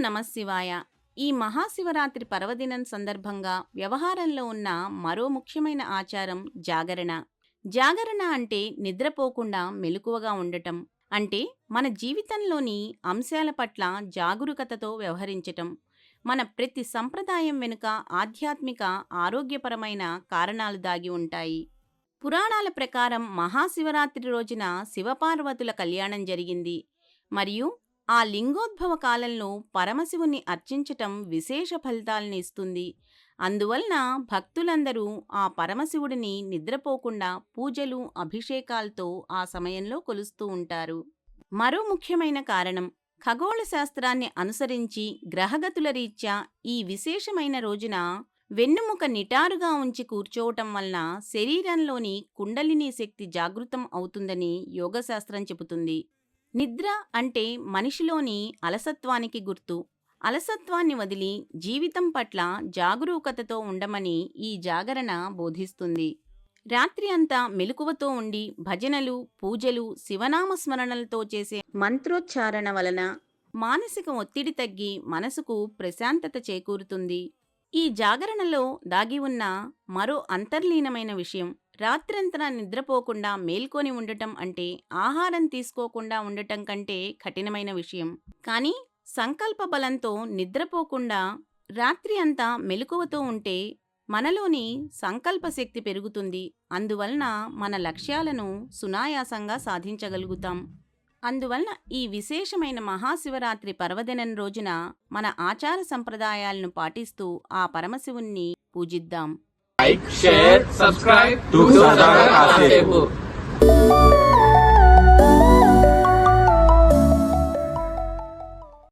నమశివాయ ఈ మహాశివరాత్రి పర్వదినం సందర్భంగా వ్యవహారంలో ఉన్న మరో ముఖ్యమైన ఆచారం జాగరణ. జాగరణ అంటే నిద్రపోకుండా మెలకువగా ఉండటం అంటే మన జీవితంలోని అంశాల పట్ల జాగరూకతతో వ్యవహరించటం. మన ప్రతి సంప్రదాయం వెనుక ఆధ్యాత్మిక ఆరోగ్యపరమైన కారణాలు దాగి ఉంటాయి. పురాణాల ప్రకారం మహాశివరాత్రి రోజున శివపార్వతుల కళ్యాణం జరిగింది. మరియు ఆ లింగోద్భవ కాలంలో పరమశివుని అర్చించటం విశేష ఫలితాలను ఇస్తుంది. అందువలన భక్తులందరూ ఆ పరమశివుడిని నిద్రపోకుండా పూజలు అభిషేకాలతో ఆ సమయంలో కొలుస్తూ ఉంటారు. మరో ముఖ్యమైన కారణం ఖగోళ శాస్త్రాన్ని అనుసరించి గ్రహగతుల రీత్యా ఈ విశేషమైన రోజున వెన్నుముక నిటారుగా ఉంచి కూర్చోవటం వలన శరీరంలోని కుండలిని శక్తి జాగృతం అవుతుందని యోగశాస్త్రం చెబుతుంది. నిద్ర అంటే మనిషిలోని అలసత్వానికి గుర్తు. అలసత్వాన్ని వదిలి జీవితం పట్ల జాగరూకతతో ఉండమని ఈ జాగరణ బోధిస్తుంది. రాత్రి అంతా మెలకువతో ఉండి భజనలు పూజలు శివనామస్మరణలతో చేసే మంత్రోచ్చారణ వలన మానసిక ఒత్తిడి తగ్గి మనసుకు ప్రశాంతత చేకూరుతుంది. ఈ జాగరణలో దాగి ఉన్న మరో అంతర్లీనమైన విషయం రాత్రంతరా నిద్రపోకుండా మేల్కొని ఉండటం అంటే ఆహారం తీసుకోకుండా ఉండటం కంటే కఠినమైన విషయం. కానీ సంకల్ప బలంతో నిద్రపోకుండా రాత్రి అంతా మెలకువతో ఉంటే మనలోని సంకల్ప శక్తి పెరుగుతుంది. అందువలన మన లక్ష్యాలను సునాయాసంగా సాధించగలుగుతాం. అందువలన ఈ విశేషమైన మహాశివరాత్రి పర్వదినం రోజున మన ఆచార సంప్రదాయాలను పాటిస్తూ ఆ పరమశివుణ్ణి పూజిద్దాం లైక్ షేర్ సబ్స్క్రైబ్.